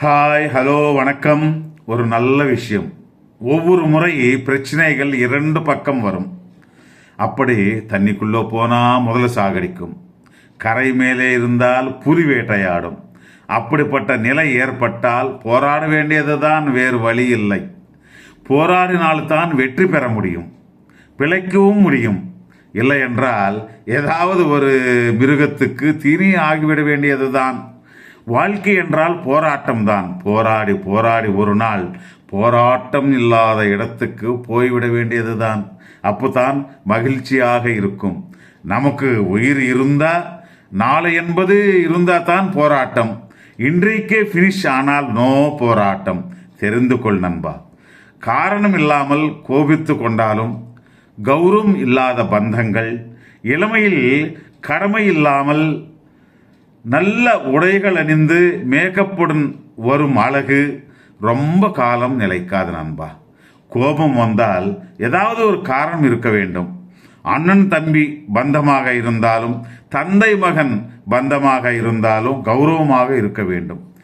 Hi hello வணக்கம். ஒரு நல்ல விஷயம். ஒவ்வொரு முறை பிரச்சனைகள் இரண்டு பக்கம் வரும். அப்படி தண்ணிக்குள்ளே போனால் முதல்ல சாகடிக்கும். கரை மேலே இருந்தால் புலி வேட்டையாடும். அப்படிப்பட்ட நிலை ஏற்பட்டால் போராட வேண்டியதுதான் வேறு வழி இல்லை. போராடினால்தான் வெற்றி பெற முடியும். பிழைக்கவும் முடியும். இல்லை என்றால் ஏதாவது ஒரு மிருகத்துக்கு தீனி ஆகிவிட வேண்டியதுதான். வாழ்க்கை என்றால் போராட்டம்தான். போராடி போராடி ஒரு நாள் போராட்டம் இல்லாத இடத்துக்கு போய்விட வேண்டியதுதான். அப்போதான் மகிழ்ச்சியாக இருக்கும். நமக்கு உயிர் இருந்தா நாளை என்பது இருந்தா தான் போராட்டம். இன்றைக்கே ஃபினிஷ் ஆனால் நோ போராட்டம். தெரிந்து கொள் நண்பா. காரணம் இல்லாமல் கோபித்து கொண்டாலும் கௌரவம் இல்லாத பந்தங்கள் இளமையில் கடமை இல்லாமல் நல்ல உடைகள் அணிந்து மேக்கப்புடன் வரும் அழகு ரொம்ப காலம் நிலைக்காது நண்பா. கோபம் வந்தால் ஏதாவது ஒரு காரணம் இருக்க வேண்டும். அண்ணன் தம்பி பந்தமாக இருந்தாலும் தந்தை மகன் பந்தமாக இருந்தாலும் கௌரவமாக இருக்க வேண்டும்.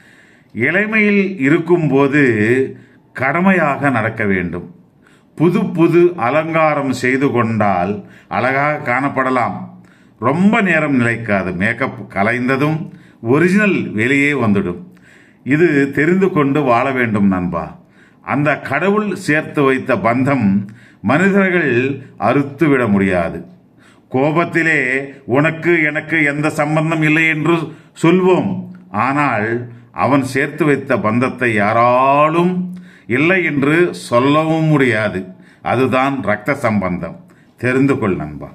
இளமையில் இருக்கும்போது கடமையாக நடக்க வேண்டும். புது புது அலங்காரம் செய்து கொண்டால் அழகாக காணப்படலாம். ரொம்ப நேரம் நிலைக்காது. மேக்கப் கலைந்ததும் ஒரிஜினல் வெளியே வந்துடும். இது தெரிந்து கொண்டு வாழ வேண்டும் நண்பா. அந்த கடவுள் சேர்த்து வைத்த பந்தம் மனிதர்கள் அறுத்து விட முடியாது. கோபத்திலே உனக்கு எனக்கு எந்த சம்பந்தம் இல்லை என்று சொல்வோம். ஆனால் அவன் சேர்த்து வைத்த பந்தத்தை யாராலும் இல்லை என்று சொல்லவும் முடியாது. அதுதான் இரத்த சம்பந்தம். தெரிந்து கொள் நண்பா.